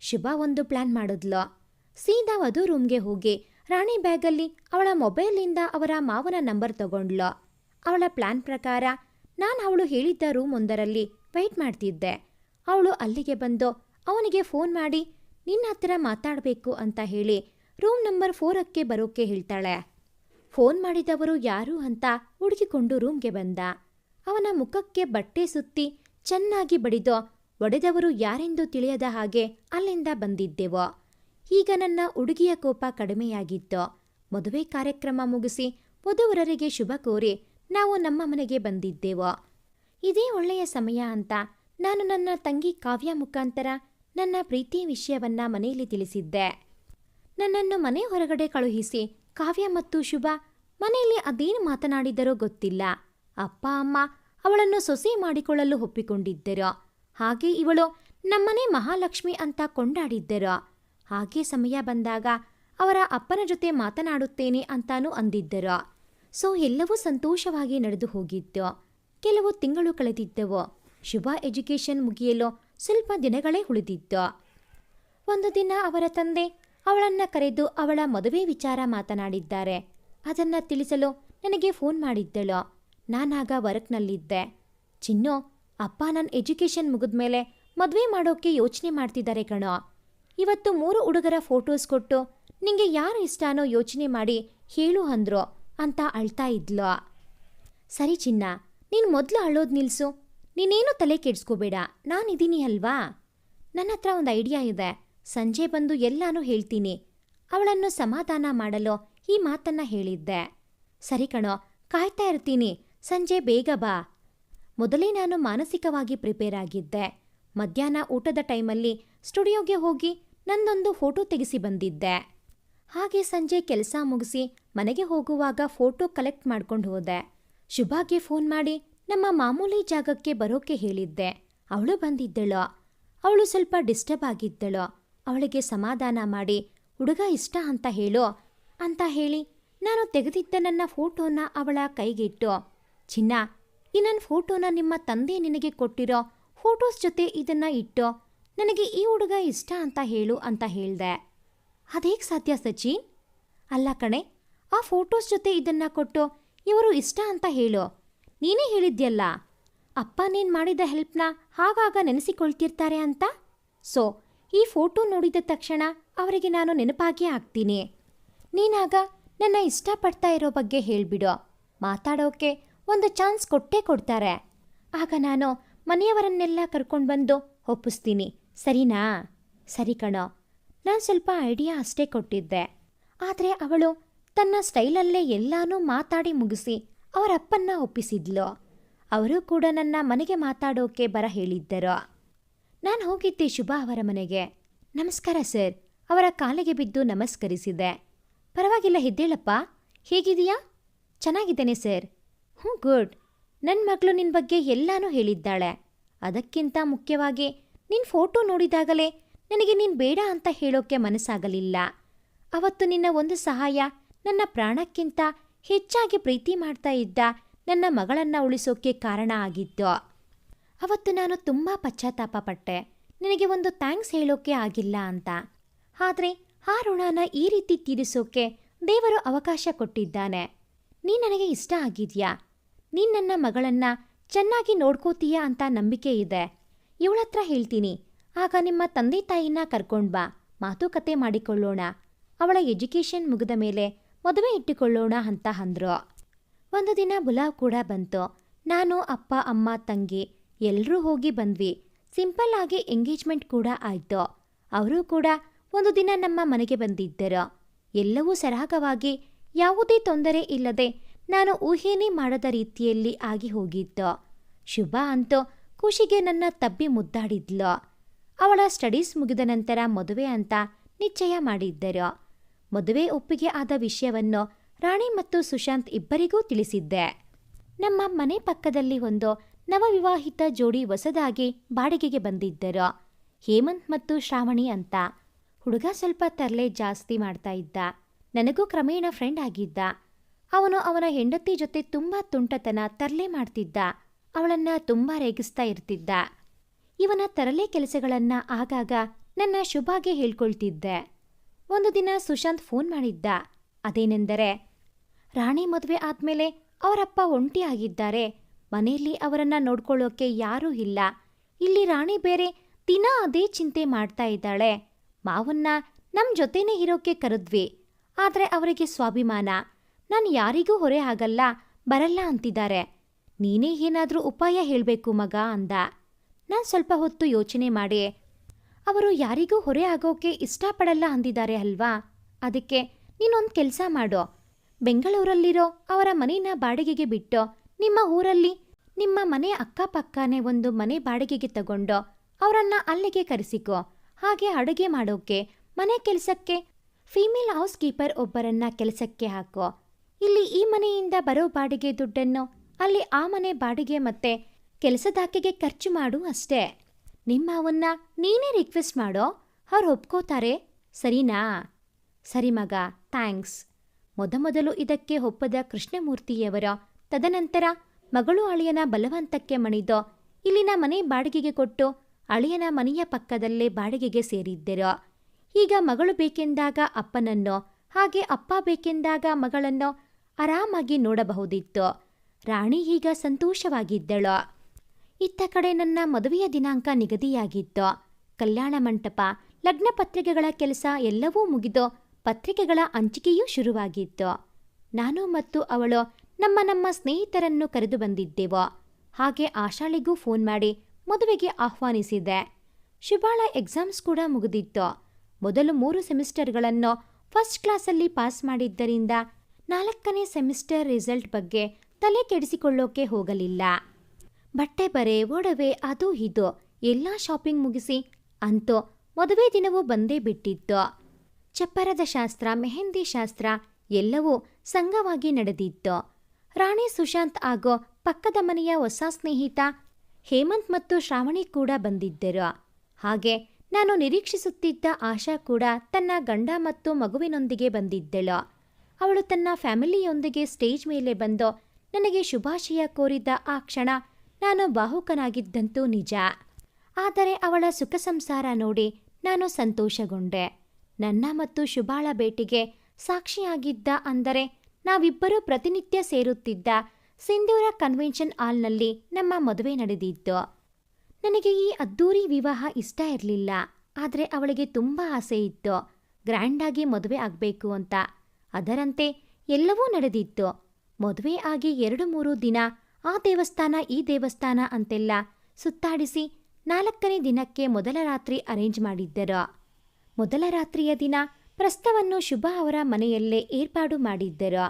ಶುಭ ಒಂದು ಪ್ಲಾನ್ ಮಾಡಿದ್ಲು. ಸೀದಾ ವಧು ರೂಮ್ಗೆ ಹೋಗಿ ರಾಣಿ ಬ್ಯಾಗಲ್ಲಿ ಅವಳ ಮೊಬೈಲಿಂದ ಅವರ ಮಾವನ ನಂಬರ್ ತಗೊಂಡ್ಲು. ಅವಳ ಪ್ಲಾನ್ ಪ್ರಕಾರ ನಾನು ಅವಳು ಹೇಳಿದ್ದ ರೂಮ್ ಒಂದರಲ್ಲಿ ವೆಯ್ಟ್ ಮಾಡ್ತಿದ್ದೆ. ಅವಳು ಅಲ್ಲಿಗೆ ಬಂದು ಅವನಿಗೆ ಫೋನ್ ಮಾಡಿ, ನಿನ್ನ ಹತ್ರ ಮಾತಾಡಬೇಕು ಅಂತ ಹೇಳಿ ರೂಮ್ ನಂಬರ್ ಫೋರಕ್ಕೆ ಬರೋಕೆ ಹೇಳ್ತಾಳೆ. ಫೋನ್ ಮಾಡಿದವರು ಯಾರು ಅಂತ ಹುಡುಕಿಕೊಂಡು ರೂಮ್ಗೆ ಬಂದ. ಅವನ ಮುಖಕ್ಕೆ ಬಟ್ಟೆ ಸುತ್ತಿ ಚೆನ್ನಾಗಿ ಬಡಿದು, ಒಡೆದವರು ಯಾರೆಂದು ತಿಳಿಯದ ಹಾಗೆ ಅಲ್ಲಿಂದ ಬಂದಿದ್ದೆವು. ಈಗ ನನ್ನ ಹುಡುಗಿಯ ಕೋಪ ಕಡಿಮೆಯಾಗಿತ್ತು. ಮದುವೆ ಕಾರ್ಯಕ್ರಮ ಮುಗಿಸಿ ವಧುವರರಿಗೆ ಶುಭ ಕೋರಿ ನಾವು ನಮ್ಮ ಮನೆಗೆ ಬಂದಿದ್ದೆವು. ಇದೇ ಒಳ್ಳೆಯ ಸಮಯ ಅಂತ ನಾನು ನನ್ನ ತಂಗಿ ಕಾವ್ಯ ಮುಖಾಂತರ ನನ್ನ ಪ್ರೀತಿ ವಿಷಯವನ್ನ ಮನೆಯಲ್ಲಿ ತಿಳಿಸಿದ್ದೆ. ನನ್ನನ್ನು ಮನೆ ಹೊರಗಡೆ ಕಳುಹಿಸಿ ಕಾವ್ಯ ಮತ್ತು ಶುಭ ಮನೆಯಲ್ಲಿ ಅದೇನು ಮಾತನಾಡಿದರೋ ಗೊತ್ತಿಲ್ಲ. ಅಪ್ಪ, ಅಮ್ಮ ಅವಳನ್ನು ಸೊಸೆ ಮಾಡಿಕೊಳ್ಳಲು ಒಪ್ಪಿಕೊಂಡಿದ್ದರು. ಹಾಗೆ ಇವಳು ನಮ್ಮನೆ ಮಹಾಲಕ್ಷ್ಮಿ ಅಂತ ಕೊಂಡಾಡಿದ್ದರು. ಹಾಗೆ ಸಮಯ ಬಂದಾಗ ಅವರ ಅಪ್ಪನ ಜೊತೆ ಮಾತನಾಡುತ್ತೇನೆ ಅಂತಾನೂ ಅಂದಿದ್ದರು. ಸೊ ಎಲ್ಲವೂ ಸಂತೋಷವಾಗಿ ನಡೆದು ಹೋಗಿತ್ತು. ಕೆಲವು ತಿಂಗಳು ಕಳೆದಿದ್ದವು. ಶುಭ ಎಜುಕೇಷನ್ ಮುಗಿಯಲು ಸ್ವಲ್ಪ ದಿನಗಳೇ ಉಳಿದಿತ್ತು. ಒಂದು ದಿನ ಅವರ ತಂದೆ ಅವಳನ್ನ ಕರೆದು ಅವಳ ಮದುವೆ ವಿಚಾರ ಮಾತನಾಡಿದ್ದಾರೆ. ಅದನ್ನ ತಿಳಿಸಲು ನನಗೆ ಫೋನ್ ಮಾಡಿದ್ದಳು. ನಾನಾಗ ವರ್ಕ್ನಲ್ಲಿದ್ದೆ. ಚಿನ್ನು, ಅಪ್ಪ ನನ್ನ ಎಜುಕೇಷನ್ ಮುಗಿದ್ಮೇಲೆ ಮದುವೆ ಮಾಡೋಕೆ ಯೋಚನೆ ಮಾಡ್ತಿದ್ದಾರೆ ಕಣೋ. ಇವತ್ತು ಮೂರು ಹುಡುಗರ ಫೋಟೋಸ್ ಕೊಟ್ಟು ನಿಂಗೆ ಯಾರು ಇಷ್ಟನೋ ಯೋಚನೆ ಮಾಡಿ ಹೇಳು ಅಂದ್ರು ಅಂತ ಅಳ್ತಾ ಇದ್ಲು. ಸರಿ ಚಿನ್ನ, ನೀನು ಮೊದಲು ಅಳೋದು ನಿಲ್ಸು. ನೀನೇನು ತಲೆ ಕೆಡ್ಸ್ಕೋಬೇಡ ನಾನಿದ್ದೀನಿ ಅಲ್ವಾ? ನನ್ನ ಹತ್ರ ಒಂದು ಐಡಿಯಾ ಇದೆ. ಸಂಜೆ ಬಂದು ಎಲ್ಲಾನು ಹೇಳ್ತೀನಿ. ಅವಳನ್ನು ಸಮಾಧಾನ ಮಾಡಲು ಈ ಮಾತನ್ನ ಹೇಳಿದ್ದೆ. ಸರಿ ಕಣೋ, ಕಾಯ್ತಾ ಇರ್ತೀನಿ. ಸಂಜೆ ಬೇಗ ಬಾ. ಮೊದಲೇ ನಾನು ಮಾನಸಿಕವಾಗಿ ಪ್ರಿಪೇರ್ ಆಗಿದ್ದೆ. ಮಧ್ಯಾಹ್ನ ಊಟದ ಟೈಮಲ್ಲಿ ಸ್ಟುಡಿಯೋಗೆ ಹೋಗಿ ನಂದೊಂದು ಫೋಟೋ ತೆಗೆಸಿ ಬಂದಿದ್ದೆ. ಹಾಗೆ ಸಂಜೆ ಕೆಲಸ ಮುಗಿಸಿ ಮನೆಗೆ ಹೋಗುವಾಗ ಫೋಟೋ ಕಲೆಕ್ಟ್ ಮಾಡ್ಕೊಂಡು ಹೋದೆ. ಶುಭಾಗೆ ಫೋನ್ ಮಾಡಿ ನಮ್ಮ ಮಾಮೂಲಿ ಜಾಗಕ್ಕೆ ಬರೋಕೆ ಹೇಳಿದ್ದೆ. ಅವಳು ಬಂದಿದ್ದಳು. ಅವಳು ಸ್ವಲ್ಪ ಡಿಸ್ಟರ್ಬ್ ಆಗಿದ್ದಳು. ಅವಳಿಗೆ ಸಮಾಧಾನ ಮಾಡಿ, ಹುಡುಗ ಇಷ್ಟ ಅಂತ ಹೇಳು ಅಂತ ಹೇಳಿ ನಾನು ತೆಗೆದಿದ್ದ ನನ್ನ ಫೋಟೋನ ಅವಳ ಕೈಗಿಟ್ಟು, ಚಿನ್ನ, ಈ ನನ್ನ ಫೋಟೋನ ನಿಮ್ಮ ತಂದೆ ನಿನಗೆ ಕೊಟ್ಟಿರೋ ಫೋಟೋಸ್ ಜೊತೆ ಇದನ್ನ ಇಟ್ಟು ನನಗೆ ಈ ಹುಡುಗ ಇಷ್ಟ ಅಂತ ಹೇಳು ಅಂತ ಹೇಳ್ದೆ. ಅದೇಗ್ ಸಾಧ್ಯ ಸಚಿನ್? ಅಲ್ಲ ಕಣೆ, ಆ ಫೋಟೋಸ್ ಜೊತೆ ಇದನ್ನ ಕೊಟ್ಟು ಇವರು ಇಷ್ಟ ಅಂತ ಹೇಳು. ನೀನೇ ಹೇಳಿದ್ಯಲ್ಲ, ಅಪ್ಪ ನೀನ್ ಮಾಡಿದ ಹೆಲ್ಪ್ನ ಹಾಗಾಗ ನೆನೆಸಿಕೊಳ್ತಿರ್ತಾರೆ ಅಂತ? ಸೊ, ಈ ಫೋಟೋ ನೋಡಿದ ತಕ್ಷಣ ಅವರಿಗೆ ನಾನು ನೆನಪಾಗಿ ಆಗ್ತೀನಿ. ನೀನಾಗ ನನ್ನ ಇಷ್ಟಪಡ್ತಾ ಇರೋ ಬಗ್ಗೆ ಹೇಳ್ಬಿಡು. ಮಾತಾಡೋಕೆ ಒಂದು ಚಾನ್ಸ್ ಕೊಟ್ಟೇ ಕೊಡ್ತಾರೆ. ಆಗ ನಾನು ಮನೆಯವರನ್ನೆಲ್ಲ ಕರ್ಕೊಂಡು ಬಂದು ಒಪ್ಪಿಸ್ತೀನಿ. ಸರಿನಾ? ಸರಿ ಕಣೋ. ನಾನು ಸ್ವಲ್ಪ ಐಡಿಯಾ ಅಷ್ಟೇ ಕೊಟ್ಟಿದ್ದೆ. ಆದರೆ ಅವಳು ತನ್ನ ಸ್ಟೈಲಲ್ಲೇ ಎಲ್ಲಾನೂ ಮಾತಾಡಿ ಮುಗಿಸಿ ಅವರಪ್ಪನ್ನ ಒಪ್ಪಿಸಿದ್ಲು. ಅವರು ಕೂಡ ನನ್ನ ಮನೆಗೆ ಮಾತಾಡೋಕೆ ಬರ ಹೇಳಿದ್ದರು. ನಾನು ಹೋಗಿದ್ದೆ ಶುಭ ಅವರ ಮನೆಗೆ. ನಮಸ್ಕಾರ ಸರ್. ಅವರ ಕಾಲಿಗೆ ಬಿದ್ದು ನಮಸ್ಕರಿಸಿದೆ. ಪರವಾಗಿಲ್ಲ ಹೆದ್ದೇಳಪ್ಪ. ಹೇಗಿದೆಯಾ ಚೆನ್ನಾಗಿದ್ದೇನೆ ಸರ್. ಹ್ಞೂ ಗುಡ್. ನನ್ನ ಮಗಳು ನಿನ್ನ ಬಗ್ಗೆ ಎಲ್ಲಾನೂ ಹೇಳಿದ್ದಾಳೆ. ಅದಕ್ಕಿಂತ ಮುಖ್ಯವಾಗಿ ನಿನ್ನ ಫೋಟೋ ನೋಡಿದಾಗಲೇ ನನಗೆ ನೀನ್ ಬೇಡ ಅಂತ ಹೇಳೋಕೆ ಮನಸ್ಸಾಗಲಿಲ್ಲ. ಅವತ್ತು ನಿನ್ನ ಒಂದು ಸಹಾಯ ನನ್ನ ಪ್ರಾಣಕ್ಕಿಂತ ಹೆಚ್ಚಾಗಿ ಪ್ರೀತಿ ಮಾಡ್ತಾ ಇದ್ದ ನನ್ನ ಮಗಳನ್ನ ಉಳಿಸೋಕೆ ಕಾರಣ ಆಗಿದ್ದು. ಅವತ್ತು ನಾನು ತುಂಬ ಪಶ್ಚಾತ್ತಾಪ ಪಟ್ಟೆ. ನಿನಗೆ ಒಂದು ಥ್ಯಾಂಕ್ಸ್ ಹೇಳೋಕೆ ಆಗಿಲ್ಲ ಅಂತ. ಆದರೆ ಆ ಋಣನ ಈ ರೀತಿ ತೀರಿಸೋಕೆ ದೇವರು ಅವಕಾಶ ಕೊಟ್ಟಿದ್ದಾನೆ. ನೀ ನನಗೆ ಇಷ್ಟ ಆಗಿದ್ಯಾ? ನೀನ್ ನನ್ನ ಮಗಳನ್ನ ಚೆನ್ನಾಗಿ ನೋಡ್ಕೋತೀಯಾ ಅಂತ ನಂಬಿಕೆ ಇದೆ. ಇವಳತ್ರ ಹೇಳ್ತೀನಿ. ಆಗ ನಿಮ್ಮ ತಂದೆ ತಾಯಿನ ಕರ್ಕೊಂಡು ಬಾ. ಮಾತುಕತೆ ಮಾಡಿಕೊಳ್ಳೋಣ. ಅವಳ ಎಜುಕೇಷನ್ ಮುಗಿದ ಮೇಲೆ ಮದುವೆ ಇಟ್ಟುಕೊಳ್ಳೋಣ ಅಂತ ಅಂದ್ರು. ಒಂದು ದಿನ ಬುಲಾವ್ ಕೂಡ ಬಂತು. ನಾನು, ಅಪ್ಪ, ಅಮ್ಮ, ತಂಗಿ ಎಲ್ಲರೂ ಹೋಗಿ ಬಂದ್ವಿ. ಸಿಂಪಲ್ ಆಗಿ ಎಂಗೇಜ್ಮೆಂಟ್ ಕೂಡ ಆಯ್ತು. ಅವರೂ ಕೂಡ ಒಂದು ದಿನ ನಮ್ಮ ಮನೆಗೆ ಬಂದಿದ್ದರು. ಎಲ್ಲವೂ ಸರಾಗವಾಗಿ ಯಾವುದೇ ತೊಂದರೆ ಇಲ್ಲದೆ ನಾನು ಊಹೆನೇ ಮಾಡದ ರೀತಿಯಲ್ಲಿ ಆಗಿ ಹೋಗಿತ್ತು. ಶುಭ ಅಂತೂ ಖುಷಿಗೆ ನನ್ನ ತಬ್ಬಿ ಮುದ್ದಾಡಿದ್ಲು. ಅವಳ ಸ್ಟಡೀಸ್ ಮುಗಿದ ನಂತರ ಮದುವೆ ಅಂತ ನಿಶ್ಚಯ ಮಾಡಿದ್ದರು. ಮದುವೆ ಒಪ್ಪಿಗೆ ಆದ ವಿಷಯವನ್ನು ರಾಣಿ ಮತ್ತು ಸುಶಾಂತ್ ಇಬ್ಬರಿಗೂ ತಿಳಿಸಿದ್ದೆ. ನಮ್ಮ ಮನೆ ಪಕ್ಕದಲ್ಲಿ ಒಂದು ನವವಿವಾಹಿತ ಜೋಡಿ ಹೊಸದಾಗಿ ಬಾಡಿಗೆಗೆ ಬಂದಿದ್ದರು. ಹೇಮಂತ್ ಮತ್ತು ಶ್ರಾವಣಿ ಅಂತ. ಹುಡುಗ ಸ್ವಲ್ಪ ತರಲೆ ಜಾಸ್ತಿ ಮಾಡ್ತಾ ಇದ್ದ. ನನಗೂ ಕ್ರಮೇಣ ಫ್ರೆಂಡ್ ಆಗಿದ್ದ. ಅವನು ಅವನ ಹೆಂಡತಿ ಜೊತೆ ತುಂಬಾ ತುಂಟತನ, ತರಲೆ ಮಾಡ್ತಿದ್ದ. ಅವಳನ್ನ ತುಂಬಾ ರೇಗಿಸ್ತಾ ಇರ್ತಿದ್ದ. ಇವನ ತರಲೆ ಕೆಲಸಗಳನ್ನ ಆಗಾಗ ನನ್ನ ಶುಭಾಗೆ ಹೇಳ್ಕೊಳ್ತಿದ್ದೆ. ಒಂದು ದಿನ ಸುಶಾಂತ್ ಫೋನ್ ಮಾಡಿದ್ದ. ಅದೇನೆಂದರೆ, ರಾಣಿ ಮದುವೆ ಆದ್ಮೇಲೆ ಅವರಪ್ಪ ಒಂಟಿಯಾಗಿದ್ದಾರೆ ಮನೆಯಲ್ಲಿ ಅವರನ್ನ ನೋಡ್ಕೊಳ್ಳೋಕೆ ಯಾರೂ ಇಲ್ಲ. ಇಲ್ಲಿ ರಾಣಿ ಬೇರೆ ದಿನ ಅದೇ ಚಿಂತೆ ಮಾಡ್ತಾ ಇದ್ದಾಳೆ. ಮಾವನ್ನ ನಮ್ ಜೊತೆನೇ ಇರೋಕೆ ಕರೆದ್ವಿ. ಆದ್ರೆ ಅವರಿಗೆ ಸ್ವಾಭಿಮಾನ. ನಾನು ಯಾರಿಗೂ ಹೊರೆ ಆಗಲ್ಲ, ಬರಲ್ಲ ಅಂತಿದ್ದಾರೆ. ನೀನೇ ಏನಾದರೂ ಉಪಾಯ ಹೇಳಬೇಕು ಮಗ ಅಂದ. ನಾನು ಸ್ವಲ್ಪ ಹೊತ್ತು ಯೋಚನೆ ಮಾಡಿ, ಅವರು ಯಾರಿಗೂ ಹೊರೆ ಆಗೋಕೆ ಇಷ್ಟಪಡಲ್ಲ ಅಂದಿದ್ದಾರೆ ಅಲ್ವಾ? ಅದಕ್ಕೆ ನೀನೊಂದು ಕೆಲಸ ಮಾಡು. ಬೆಂಗಳೂರಲ್ಲಿರೋ ಅವರ ಮನೇನ ಬಾಡಿಗೆಗೆ ಬಿಟ್ಟು ನಿಮ್ಮ ಊರಲ್ಲಿ ನಿಮ್ಮ ಮನೆ ಅಕ್ಕಪಕ್ಕನೇ ಒಂದು ಮನೆ ಬಾಡಿಗೆಗೆ ತಗೊಂಡು ಅವರನ್ನ ಅಲ್ಲಿಗೆ ಕರೆಸಿಕೊ. ಹಾಗೆ ಅಡುಗೆ ಮಾಡೋಕೆ, ಮನೆ ಕೆಲಸಕ್ಕೆ, ಫೀಮೇಲ್ ಹೌಸ್ ಕೀಪರ್ ಒಬ್ಬರನ್ನ ಕೆಲಸಕ್ಕೆ ಹಾಕೋ. ಇಲ್ಲಿ ಈ ಮನೆಯಿಂದ ಬರೋ ಬಾಡಿಗೆ ದುಡ್ಡನ್ನು ಅಲ್ಲಿ ಆ ಮನೆ ಬಾಡಿಗೆ ಮತ್ತೆ ಕೆಲಸದಾಕೆಗೆ ಖರ್ಚು ಮಾಡು ಅಷ್ಟೇ. ನಿಮ್ಮ ಅವನ್ನ ನೀನೇ ರಿಕ್ವೆಸ್ಟ್ ಮಾಡೋ? ಅವ್ರು ಒಪ್ಕೋತಾರೆ. ಸರಿನಾ? ಸರಿ ಮಗ ಥ್ಯಾಂಕ್ಸ್ ಮೊದಮೊದಲು ಇದಕ್ಕೆ ಒಪ್ಪದ ಕೃಷ್ಣಮೂರ್ತಿಯವರ ತದನಂತರ ಮಗಳು ಅಳಿಯನ ಬಲವಂತಕ್ಕೆ ಮಣಿದು, ಇಲ್ಲಿನ ಮನೆ ಬಾಡಿಗೆಗೆ ಕೊಟ್ಟು ಅಳಿಯನ ಮನೆಯ ಪಕ್ಕದಲ್ಲೇ ಬಾಡಿಗೆಗೆ ಸೇರಿದ್ದರು, ಈಗ ಮಗಳು ಬೇಕೆಂದಾಗ ಅಪ್ಪನನ್ನು, ಹಾಗೆ ಅಪ್ಪ ಬೇಕೆಂದಾಗ ಮಗಳನ್ನು ಆರಾಮಾಗಿ ನೋಡಬಹುದಿತ್ತು? ರಾಣಿ ಈಗ ಸಂತೋಷವಾಗಿದ್ದಳು. ಇತ್ತ ಕಡೆ ನನ್ನ ಮದುವೆಯ ದಿನಾಂಕ ನಿಗದಿಯಾಗಿತ್ತು. ಕಲ್ಯಾಣ ಮಂಟಪ, ಲಗ್ನ ಪತ್ರಿಕೆಗಳ ಕೆಲಸ ಎಲ್ಲವೂ ಮುಗಿದು ಪತ್ರಿಕೆಗಳ ಹಂಚಿಕೆಯೂ ಶುರುವಾಗಿತ್ತು. ನಾನು ಮತ್ತು ಅವಳು ನಮ್ಮ ನಮ್ಮ ಸ್ನೇಹಿತರನ್ನು ಕರೆದು ಬಂದಿದ್ದೆವು. ಹಾಗೆ ಆಶಾಳಿಗೂ ಫೋನ್ ಮಾಡಿ ಮದುವೆಗೆ ಆಹ್ವಾನಿಸಿದೆ. ಶಿಬಾಳ ಎಕ್ಸಾಮ್ಸ್ ಕೂಡ ಮುಗಿದಿತ್ತು. ಮೊದಲು ಮೂರು ಸೆಮಿಸ್ಟರ್ಗಳನ್ನು ಫಸ್ಟ್ ಕ್ಲಾಸಲ್ಲಿ ಪಾಸ್ ಮಾಡಿದ್ದರಿಂದ ನಾಲ್ಕನೇ ಸೆಮಿಸ್ಟರ್ ರಿಸಲ್ಟ್ ಬಗ್ಗೆ ತಲೆ ಕೆಡಿಸಿಕೊಳ್ಳೋಕೆ ಹೋಗಲಿಲ್ಲ. ಬಟ್ಟೆ ಬರೆ, ಒಡವೆ, ಅದು ಇದು, ಎಲ್ಲ ಶಾಪಿಂಗ್ ಮುಗಿಸಿ ಅಂತೂ ಮದುವೆ ದಿನವೂ ಬಂದೇ ಬಿಟ್ಟಿತ್ತು. ಚಪ್ಪರದ ಶಾಸ್ತ್ರ, ಮೆಹಂದಿ ಶಾಸ್ತ್ರ ಎಲ್ಲವೂ ಸಂಘವಾಗಿ ನಡೆದಿತ್ತು. ರಾಣಿ ಸುಶಾಂತ್ ಆಗೋ ಪಕ್ಕದ ಮನೆಯ ಹೊಸ ಸ್ನೇಹಿತ ಹೇಮಂತ್ ಮತ್ತು ಶ್ರಾವಣಿ ಕೂಡ ಬಂದಿದ್ದರು. ಹಾಗೆ ನಾನು ನಿರೀಕ್ಷಿಸುತ್ತಿದ್ದ ಆಶಾ ಕೂಡ ತನ್ನ ಗಂಡ ಮತ್ತು ಮಗುವಿನೊಂದಿಗೆ ಬಂದಿದ್ದಳು. ಅವಳು ತನ್ನ ಫ್ಯಾಮಿಲಿಯೊಂದಿಗೆ ಸ್ಟೇಜ್ ಮೇಲೆ ಬಂದು ನನಗೆ ಶುಭಾಶಯ ಕೋರಿದ್ದ ಆ ಕ್ಷಣ ನಾನು ಬಾಹುಕನಾಗಿದ್ದಂತೂ ನಿಜ. ಆದರೆ ಅವಳ ಸುಖ ಸಂಸಾರ ನೋಡಿ ನಾನು ಸಂತೋಷಗೊಂಡೆ. ನನ್ನ ಮತ್ತು ಶುಭಾಳ ಭೇಟಿಗೆ ಸಾಕ್ಷಿಯಾಗಿದ್ದ ಅಂದರೆ ನಾವಿಬ್ಬರೂ ಪ್ರತಿನಿತ್ಯ ಸೇರುತ್ತಿದ್ದ ಸಿಂಧೂರ ಕನ್ವೆನ್ಷನ್ ಹಾಲ್ನಲ್ಲಿ ನಮ್ಮ ಮದುವೆ ನಡೆದಿದ್ದು ನನಗೆ ಈ ಅದ್ದೂರಿ ವಿವಾಹ ಇಷ್ಟ ಇರಲಿಲ್ಲ. ಆದರೆ ಅವಳಿಗೆ ತುಂಬ ಆಸೆ ಇತ್ತು. ಗ್ರ್ಯಾಂಡಾಗಿ ಮದುವೆ ಆಗಬೇಕು ಅಂತ. ಅದರಂತೆ ಎಲ್ಲವೂ ನಡೆದಿತ್ತು. ಮದುವೆ ಆಗಿ ಎರಡು ಮೂರು ದಿನ ಆ ದೇವಸ್ಥಾನ ಈ ದೇವಸ್ಥಾನ ಅಂತೆಲ್ಲ ಸುತ್ತಾಡಿಸಿ ನಾಲ್ಕನೇ ದಿನಕ್ಕೆ ಮೊದಲ ರಾತ್ರಿ ಅರೇಂಜ್ ಮಾಡಿದ್ದರು. ಮೊದಲ ರಾತ್ರಿಯ ದಿನ ಪ್ರಸ್ತವನ್ನು ಶುಭ ಅವರ ಮನೆಯಲ್ಲೇ ಏರ್ಪಾಡು ಮಾಡಿದ್ದರು.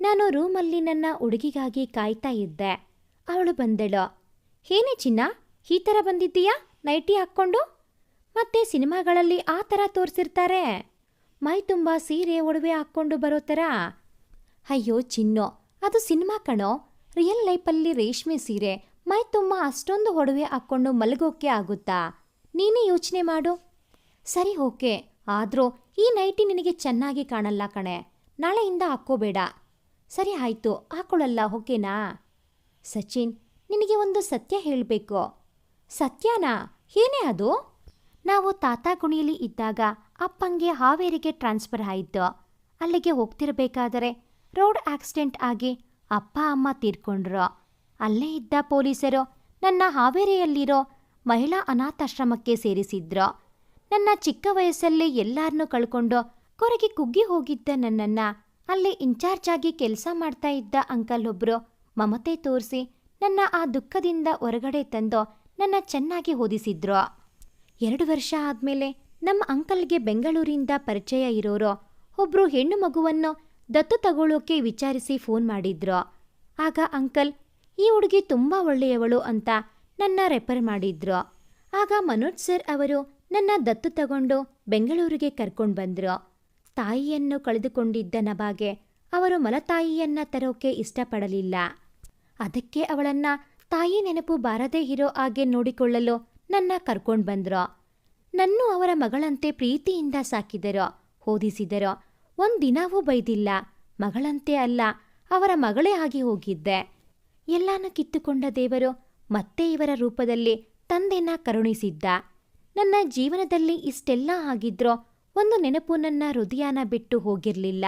ನಾನು ರೂಮಲ್ಲಿ ನನ್ನ ಉಡುಗಿಗಾಗಿ ಕಾಯ್ತಾ ಇದ್ದೆ. ಅವಳು ಬಂದಳು. ಏನೇ ಚಿನ್ನ, ಈ ಥರ ಬಂದಿದ್ದೀಯಾ? ನೈಟಿ ಹಾಕ್ಕೊಂಡು? ಮತ್ತೆ ಸಿನಿಮಾಗಳಲ್ಲಿ ಆ ಥರ ತೋರಿಸಿರ್ತಾರೆ? ಮೈ ತುಂಬ ಸೀರೆ ಒಡವೆ ಹಾಕ್ಕೊಂಡು ಬರೋ ಥರ? ಅಯ್ಯೋ ಚಿನ್ನು, ಅದು ಸಿನಿಮಾ ಕಣೋ. ರಿಯಲ್ ಲೈಫಲ್ಲಿ ರೇಷ್ಮೆ ಸೀರೆ, ಮೈ ತುಂಬ ಅಷ್ಟೊಂದು ಒಡವೆ ಹಾಕ್ಕೊಂಡು ಮಲಗೋಕೆ ಆಗುತ್ತಾ? ನೀನೇ ಯೋಚನೆ ಮಾಡು. ಸರಿ, ಓಕೆ. ಆದರೂ ಈ ನೈಟಿ ನಿನಗೆ ಚೆನ್ನಾಗಿ ಕಾಣಲ್ಲ ಕಣೆ. ನಾಳೆಯಿಂದ ಹಾಕ್ಕೋಬೇಡ. ಸರಿ, ಆಯ್ತು. ಹಾಕ್ಕೊಳ್ಳಲ್ಲ ಓಕೆನಾ? ಸಚಿನ್, ನಿನಗೆ ಒಂದು ಸತ್ಯ ಹೇಳಬೇಕು. ಸತ್ಯನಾ? ಏನೇ ಅದು? ನಾವು ತಾತಾಗುಣಿಯಲ್ಲಿ ಇದ್ದಾಗ ಅಪ್ಪಂಗೆ ಹಾವೇರಿಗೆ ಟ್ರಾನ್ಸ್ಫರ್ ಆಯಿತು. ಅಲ್ಲಿಗೆ ಹೋಗ್ತಿರ್ಬೇಕಾದರೆ ರೋಡ್ ಆಕ್ಸಿಡೆಂಟ್ ಆಗಿ ಅಪ್ಪ, ಅಮ್ಮ ತೀರ್ಕೊಂಡ್ರು. ಅಲ್ಲೇ ಇದ್ದ ಪೊಲೀಸರು ನನ್ನ ಹಾವೇರಿಯಲ್ಲಿರೋ ಮಹಿಳಾ ಅನಾಥಾಶ್ರಮಕ್ಕೆ ಸೇರಿಸಿದ್ರು. ನನ್ನ ಚಿಕ್ಕ ವಯಸ್ಸಲ್ಲೇ ಎಲ್ಲಾರನ್ನೂ ಕಳ್ಕೊಂಡು ಕೊರಗೆ ಕುಗ್ಗಿ ಹೋಗಿದ್ದ ನನ್ನನ್ನ. ಅಲ್ಲಿ ಇನ್ಚಾರ್ಜ್ ಆಗಿ ಕೆಲಸ ಮಾಡ್ತಾ ಇದ್ದ ಅಂಕಲ್ ಒಬ್ರು ಮಮತೆ ತೋರಿಸಿ ನನ್ನ ಆ ದುಃಖದಿಂದ ಹೊರಗಡೆ ತಂದು ನನ್ನ ಚೆನ್ನಾಗಿ ಓದಿಸಿದ್ರು. ಎರಡು ವರ್ಷ ಆದ್ಮೇಲೆ ನಮ್ಮ ಅಂಕಲ್ಗೆ ಬೆಂಗಳೂರಿಂದ ಪರಿಚಯ ಇರೋರು, ಒಬ್ರು ಹೆಣ್ಣು ಮಗುವನ್ನು ದತ್ತು ತಗೊಳ್ಳೋಕೆ ವಿಚಾರಿಸಿ ಫೋನ್ ಮಾಡಿದ್ರು. ಆಗ ಅಂಕಲ್, ಈ ಹುಡುಗಿ ತುಂಬ ಒಳ್ಳೆಯವಳು ಅಂತ ನನ್ನ ರೆಫರ್ ಮಾಡಿದ್ರು. ಆಗ ಮನೋಜ್ ಸರ್ ಅವರು ನನ್ನ ದತ್ತು ತಗೊಂಡು ಬೆಂಗಳೂರಿಗೆ ಕರ್ಕೊಂಡು ಬಂದ್ರು. ತಾಯಿಯನ್ನು ಕಳೆದುಕೊಂಡಿದ್ದ ನಬಾಗೆ ಅವರು ಮಲತಾಯಿಯನ್ನ ತರೋಕೆ ಇಷ್ಟಪಡಲಿಲ್ಲ. ಅದಕ್ಕೆ ಅವಳನ್ನ ತಾಯಿ ನೆನಪು ಬಾರದೇ ಇರೋ ಹಾಗೆ ನೋಡಿಕೊಳ್ಳಲು ನನ್ನ ಕರ್ಕೊಂಡು ಬಂದ್ರು. ನನ್ನೂ ಅವರ ಮಗಳಂತೆ ಪ್ರೀತಿಯಿಂದ ಸಾಕಿದರು, ಓದಿಸಿದರೋ ಒಂದಿನವೂ ಬೈದಿಲ್ಲ. ಮಗಳಂತೆ ಅಲ್ಲ, ಅವರ ಮಗಳೇ ಆಗಿ ಹೋಗಿದ್ದೆ. ಎಲ್ಲಾನ ಕಿತ್ತುಕೊಂಡ ದೇವರು ಮತ್ತೆ ಇವರ ರೂಪದಲ್ಲಿ ತಂದೆನ ಕರುಣಿಸಿದ್ದ. ನನ್ನ ಜೀವನದಲ್ಲಿ ಇಷ್ಟೆಲ್ಲ ಆಗಿದ್ರೋ ಒಂದು ನೆನಪು ನನ್ನ ಹೃದಯನ ಬಿಟ್ಟು ಹೋಗಿರಲಿಲ್ಲ.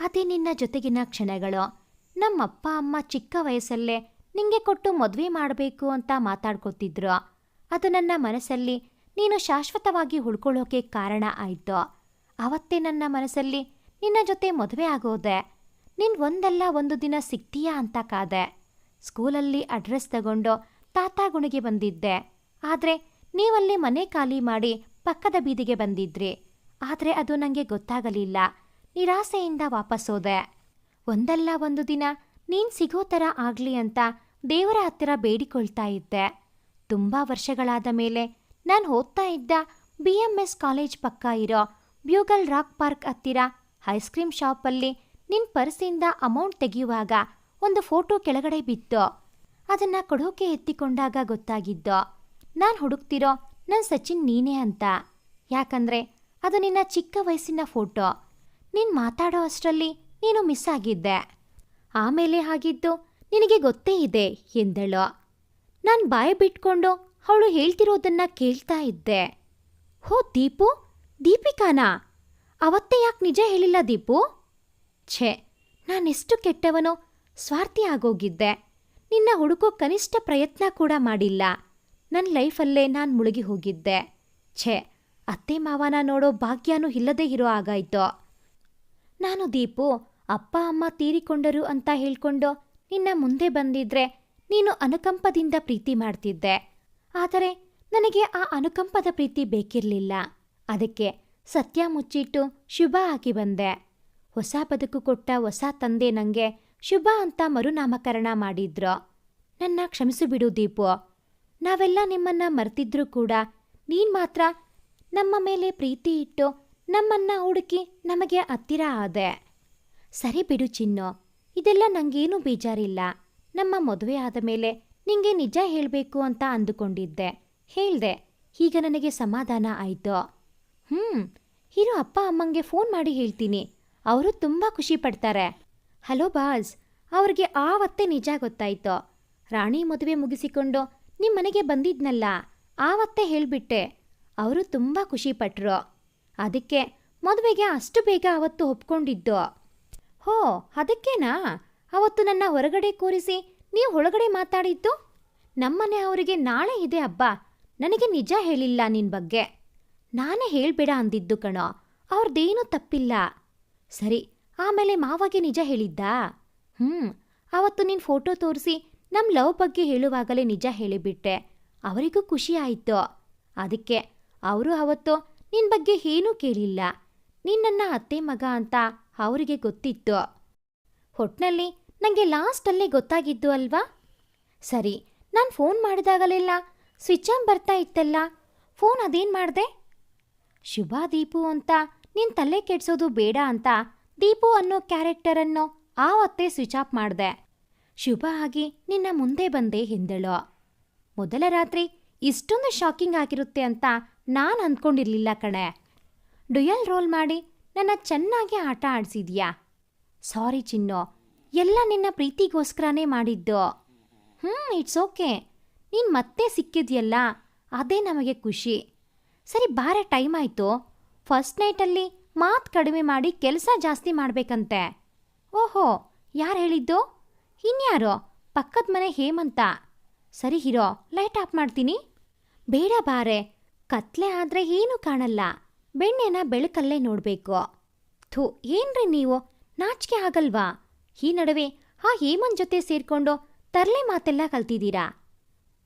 ಅದೇ ನಿನ್ನ ಜೊತೆಗಿನ ಕ್ಷಣಗಳು. ನಮ್ಮಪ್ಪ, ಅಮ್ಮ ಚಿಕ್ಕ ವಯಸ್ಸಲ್ಲೇ ನಿಂಗೆ ಕೊಟ್ಟು ಮದುವೆ ಮಾಡಬೇಕು ಅಂತ ಮಾತಾಡ್ಕೊತಿದ್ರು. ಅದು ನನ್ನ ಮನಸ್ಸಲ್ಲಿ ನೀನು ಶಾಶ್ವತವಾಗಿ ಉಳ್ಕೊಳ್ಳೋಕೆ ಕಾರಣ ಆಯಿತು. ಅವತ್ತೇ ನನ್ನ ಮನಸ್ಸಲ್ಲಿ ನಿನ್ನ ಜೊತೆ ಮದುವೆ ಆಗೋದೆ. ನಿನ್ ಒಂದಲ್ಲ ಒಂದು ದಿನ ಸಿಗ್ತೀಯಾ ಅಂತ ಕಾದೆ. ಸ್ಕೂಲಲ್ಲಿ ಅಡ್ರೆಸ್ ತಗೊಂಡು ತಾತಾಗುಣಿಗೆ ಬಂದಿದ್ದೆ. ಆದ್ರೆ ನೀವಲ್ಲಿ ಮನೆ ಖಾಲಿ ಮಾಡಿ ಪಕ್ಕದ ಬೀದಿಗೆ ಬಂದಿದ್ರಿ. ಆದ್ರೆ ಅದು ನನಗೆ ಗೊತ್ತಾಗಲಿಲ್ಲ. ನಿರಾಸೆಯಿಂದ ವಾಪಸ್ ಹೋದೆ. ಒಂದಲ್ಲ ಒಂದು ದಿನ ನೀನ್ ಸಿಗೋ ಥರ ಆಗ್ಲಿ ಅಂತ ದೇವರ ಹತ್ತಿರ ಬೇಡಿಕೊಳ್ತಾ ಇದ್ದೆ. ತುಂಬಾ ವರ್ಷಗಳಾದ ಮೇಲೆ ನಾನು ಓದ್ತಾ ಇದ್ದ ಬಿ ಎಂ ಎಸ್ ಕಾಲೇಜ್ ಪಕ್ಕ ಇರೋ ಬ್ಯೂಗಲ್ ರಾಕ್ ಪಾರ್ಕ್ ಹತ್ತಿರ ಐಸ್ ಕ್ರೀಮ್ ಶಾಪಲ್ಲಿ ನಿನ್ ಪರ್ಸಿಂದ ಅಮೌಂಟ್ ತೆಗೆಯುವಾಗ ಒಂದು ಫೋಟೋ ಕೆಳಗಡೆ ಬಿತ್ತು. ಅದನ್ನ ಕೊಡೋಕೆ ಎತ್ತಿಕೊಂಡಾಗ ಗೊತ್ತಾಗಿದ್ದು, ನಾನು ಹುಡುಕ್ತಿರೋ ನನ್ನ ಸಚಿನ್ ನೀನೇ ಅಂತ. ಯಾಕಂದ್ರೆ ಅದು ನಿನ್ನ ಚಿಕ್ಕ ವಯಸ್ಸಿನ ಫೋಟೋ. ನೀನ್ ಮಾತಾಡೋ ಅಷ್ಟರಲ್ಲಿ ನೀನು ಮಿಸ್ ಆಗಿದ್ದೆ. ಆಮೇಲೆ ಆಗಿದ್ದು ನಿನಗೆ ಗೊತ್ತೇ ಇದೆ, ಎಂದಳು. ನಾನು ಬಾಯಿ ಬಿಟ್ಕೊಂಡು ಅವಳು ಹೇಳ್ತಿರೋದನ್ನ ಕೇಳ್ತಾ ಇದ್ದೆ. ಹೋ ದೀಪು ದೀಪಿಕಾನಾ? ಅವತ್ತೇ ಯಾಕೆ ನಿಜ ಹೇಳಿಲ್ಲ ದೀಪು? ಛೇ, ನಾನೆಷ್ಟು ಕೆಟ್ಟವನೋ, ಸ್ವಾರ್ಥಿ ಆಗೋಗಿದ್ದೆ. ನಿನ್ನ ಹುಡುಕೋ ಕನಿಷ್ಠ ಪ್ರಯತ್ನ ಕೂಡ ಮಾಡಿಲ್ಲ. ನನ್ನ ಲೈಫಲ್ಲೇ ನಾನು ಮುಳುಗಿ ಹೋಗಿದ್ದೆ. ಛೇ, ಅತ್ತೆ ಮಾವನ ನೋಡೋ ಭಾಗ್ಯನೂ ಇಲ್ಲದೇ ಇರೋ ಆಗಾಯ್ತು ನಾನು ದೀಪು, ಅಪ್ಪ, ಅಮ್ಮ ತೀರಿಕೊಂಡರು ಅಂತ ಹೇಳ್ಕೊಂಡು ನಿನ್ನ ಮುಂದೆ ಬಂದಿದ್ರೆ ನೀನು ಅನುಕಂಪದಿಂದ ಪ್ರೀತಿ ಮಾಡ್ತಿದ್ದೆ. ಆದರೆ ನನಗೆ ಆ ಅನುಕಂಪದ ಪ್ರೀತಿ ಬೇಕಿರಲಿಲ್ಲ. ಅದಕ್ಕೆ ಸತ್ಯ ಮುಚ್ಚಿಟ್ಟು ಶುಭ ಆಗಿ ಬಂದೆ. ಹೊಸ ಬದುಕು ಕೊಟ್ಟ ಹೊಸ ತಂದೆ ನನಗೆ ಶುಭ ಅಂತ ಮರುನಾಮಕರಣ ಮಾಡಿದ್ರು. ನನ್ನ ಕ್ಷಮಿಸು ಬಿಡು ದೀಪು. ನಾವೆಲ್ಲ ನಿಮ್ಮನ್ನ ಮರ್ತಿದ್ರೂ ಕೂಡ ನೀನ್ ಮಾತ್ರ ನಮ್ಮ ಮೇಲೆ ಪ್ರೀತಿ ಇಟ್ಟು ನಮ್ಮನ್ನ ಹುಡುಕಿ ನಮಗೆ ಹತ್ತಿರ ಆದೆ. ಸರಿ ಬಿಡು ಚಿನ್ನು, ಇದೆಲ್ಲ ನಂಗೇನು ಬೇಜಾರಿಲ್ಲ. ನಮ್ಮ ಮದುವೆ ಆದ ಮೇಲೆ ನಿಂಗೆ ನಿಜ ಹೇಳಬೇಕು ಅಂತ ಅಂದುಕೊಂಡಿದ್ದೆ. ಹೇಳ್ದೆ, ಈಗ ನನಗೆ ಸಮಾಧಾನ ಆಯ್ತು. ಹ್ಮ್ ಹೀರೋ ಅಪ್ಪ ಅಮ್ಮಂಗೆ ಫೋನ್ ಮಾಡಿ ಹೇಳ್ತೀನಿ. ಅವರು ತುಂಬ ಖುಷಿ ಪಡ್ತಾರೆ. ಹಲೋ ಬಾಸ್, ಅವ್ರಿಗೆ ಆವತ್ತೇ ನಿಜ ಗೊತ್ತಾಯ್ತು. ರಾಣಿ ಮದುವೆ ಮುಗಿಸಿಕೊಂಡು ನಿಮ್ಮ ಮನೆಗೆ ಬಂದಿದ್ನಲ್ಲ, ಆವತ್ತೇ ಹೇಳಿಬಿಟ್ಟೆ. ಅವರು ತುಂಬ ಖುಷಿ ಪಟ್ರು. ಅದಕ್ಕೆ ಮದುವೆಗೆ ಅಷ್ಟು ಬೇಗ ಅವತ್ತು ಒಪ್ಕೊಂಡಿದ್ದು. ಹೋ, ಅದಕ್ಕೇನಾ? ಅವತ್ತು ನನ್ನ ಹೊರಗಡೆ ಕೂರಿಸಿ ನೀವು ಒಳಗಡೆ ಮಾತಾಡಿದ್ದು? ನಮ್ಮನೆ ಅವರಿಗೆ ನಾಳೆ ಇದೆ ಹಬ್ಬ ನನಗೆ ನಿಜ ಹೇಳಿಲ್ಲ ನಿನ್ನ ಬಗ್ಗೆ. ನಾನೇ ಹೇಳ್ಬೇಡ ಅಂದಿದ್ದು ಕಣೋ. ಅವ್ರದ್ದೇನೂ ತಪ್ಪಿಲ್ಲ. ಸರಿ, ಆಮೇಲೆ ಮಾವಾಗೆ ನಿಜ ಹೇಳಿದ್ದಾ? ಹ್ಮ್, ಅವತ್ತು ನಿನ್ ಫೋಟೋ ತೋರಿಸಿ ನಮ್ ಲವ್ ಬಗ್ಗೆ ಹೇಳುವಾಗಲೇ ನಿಜ ಹೇಳಿಬಿಟ್ಟೆ. ಅವರಿಗೂ ಖುಷಿ ಆಯಿತು. ಅದಕ್ಕೆ ಅವರು ಅವತ್ತು ನಿನ್ ಬಗ್ಗೆ ಏನೂ ಕೇಳಿಲ್ಲ. ನಿನ್ನನ್ನು ಅತ್ತೆ ಮಗ ಅಂತ ಅವರಿಗೆ ಗೊತ್ತಿತ್ತು. ಹೊಟ್ನಲ್ಲಿ ನನಗೆ ಲಾಸ್ಟಲ್ಲೇ ಗೊತ್ತಾಗಿದ್ದು ಅಲ್ವಾ? ಸರಿ, ನಾನು ಫೋನ್ ಮಾಡಿದಾಗಲೆಲ್ಲ ಸ್ವಿಚ್ ಆನ್ ಬರ್ತಾ ಇತ್ತಲ್ಲ? ಫೋನ್ ಅದೇನು ಮಾಡಿದೆ? ಶುಭ, ದೀಪು ಅಂತ, ನಿನ್ ತಲೆ ಕೆಡ್ಸೋದು ಬೇಡ ಅಂತ ದೀಪು ಅನ್ನೋ ಕ್ಯಾರೆಕ್ಟರನ್ನು ಆವತ್ತೇ ಸ್ವಿಚ್ ಆಫ್ ಮಾಡಿದೆ. ಶುಭ ಆಗಿ ನಿನ್ನ ಮುಂದೆ ಬಂದೆ ಹಿಂದಳು ಮೊದಲ ರಾತ್ರಿ ಇಷ್ಟೊಂದು ಶಾಕಿಂಗ್ ಆಗಿರುತ್ತೆ ಅಂತ ನಾನು ಅಂದ್ಕೊಂಡಿರ್ಲಿಲ್ಲ ಕಣೆ. ಡುಯಲ್ ರೋಲ್ ಮಾಡಿ ನನ್ನ ಚೆನ್ನಾಗಿ ಆಟ ಆಡಿಸಿದ್ಯಾ? ಸಾರಿ ಚಿನ್ನು, ಎಲ್ಲ ನಿನ್ನ ಪ್ರೀತಿಗೋಸ್ಕರನೇ ಮಾಡಿದ್ದು. ಹ್ಞೂ ಇಟ್ಸ್ ಓಕೆ ನೀನು ಮತ್ತೆ ಸಿಕ್ಕಿದ್ಯಲ್ಲ, ಅದೇ ನಮಗೆ ಖುಷಿ. ಸರಿ, ಬಾರೆ ಟೈಮ್ ಆಯಿತು. ಫಸ್ಟ್ ನೈಟಲ್ಲಿ ಮಾತು ಕಡಿಮೆ ಮಾಡಿ ಕೆಲಸ ಜಾಸ್ತಿ ಮಾಡಬೇಕಂತೆ. ಓಹೋ, ಯಾರು ಹೇಳಿದ್ದು? ಇನ್ಯಾರೋ? ಪಕ್ಕದ ಮನೆ ಹೇಮಂತ. ಸರಿ ಹೀರೋ ಲೈಟ್ ಆಫ್ ಮಾಡ್ತೀನಿ. ಬೇಡ ಬಾರೆ, ಕತ್ಲೆ ಆದ್ರೆ ಏನೂ ಕಾಣಲ್ಲ. ಬೆಣ್ಣೆನ ಬೆಳಕಲ್ಲೇ ನೋಡಬೇಕು. ಥೂ, ಏನ್ರಿ ನೀವು? ನಾಚಿಕೆ ಆಗಲ್ವಾ? ಈ ನಡುವೆ ಆ ಹೇಮನ್ ಜೊತೆ ಸೇರಿಕೊಂಡು ತರಲೆ ಮಾತೆಲ್ಲ ಕಲ್ತಿದ್ದೀರಾ?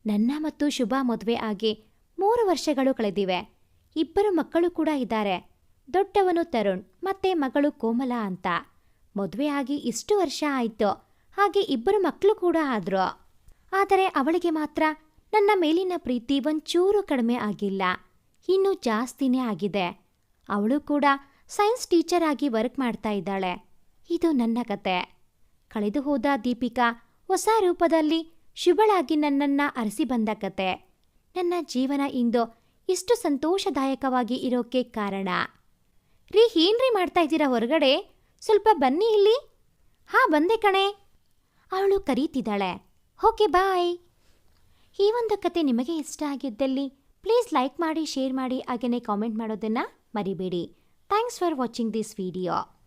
ನನ್ನ ಮತ್ತು ಶುಭ ಮದುವೆ ಆಗಿ ಮೂರು ವರ್ಷಗಳು ಕಳೆದಿವೆ. ಇಬ್ಬರು ಮಕ್ಕಳು ಕೂಡ ಇದ್ದಾರೆ. ದೊಡ್ಡವನು ತರುಣ್, ಮತ್ತೆ ಮಗಳು ಕೋಮಲ ಅಂತ. ಮದುವೆ ಆಗಿ ಇಷ್ಟು ವರ್ಷ ಆಯ್ತು. ಹಾಗೆ ಇಬ್ಬರು ಮಕ್ಕಳು ಕೂಡ ಆದ್ರು. ಆದರೆ ಅವಳಿಗೆ ಮಾತ್ರ ನನ್ನ ಮೇಲಿನ ಪ್ರೀತಿ ಒಂಚೂರು ಕಡಿಮೆ ಆಗಿಲ್ಲ. ಇನ್ನೂ ಜಾಸ್ತಿನೇ ಆಗಿದೆ. ಅವಳು ಕೂಡ ಸೈನ್ಸ್ ಟೀಚರ್ ಆಗಿ ವರ್ಕ್ ಮಾಡ್ತಾ ಇದ್ದಾಳೆ. ಇದು ನನ್ನ ಕತೆ. ಕಳೆದು ಹೋದ ದೀಪಿಕಾ ಹೊಸ ರೂಪದಲ್ಲಿ ಶುಭಳಾಗಿ ನನ್ನನ್ನ ಅರಸಿ ಬಂದ ಕತೆ. ನನ್ನ ಜೀವನ ಇಂದು ಇಷ್ಟು ಸಂತೋಷದಾಯಕವಾಗಿ ಇರೋಕೆ ಕಾರಣ? ರೀ, ಏನ್ರಿ ಮಾಡ್ತಾ ಇದ್ದೀರಾ ಹೊರಗಡೆ? ಸ್ವಲ್ಪ ಬನ್ನಿ ಇಲ್ಲಿ. ಹಾ, ಬಂದೆ ಕಣೆ. ಅವಳು ಕರೀತಿದ್ದಾಳೆ. ಓಕೆ, ಬಾಯ್. ಈ ಒಂದು ಕತೆ ನಿಮಗೆ ಇಷ್ಟ ಆಗಿದ್ದಲ್ಲಿ ಪ್ಲೀಸ್ ಲೈಕ್ ಮಾಡಿ, ಶೇರ್ ಮಾಡಿ ಹಾಗೆಯೇ ಕಾಮೆಂಟ್ ಮಾಡೋದನ್ನು ಮರಿಬೇಡಿ. Thanks for watching this video.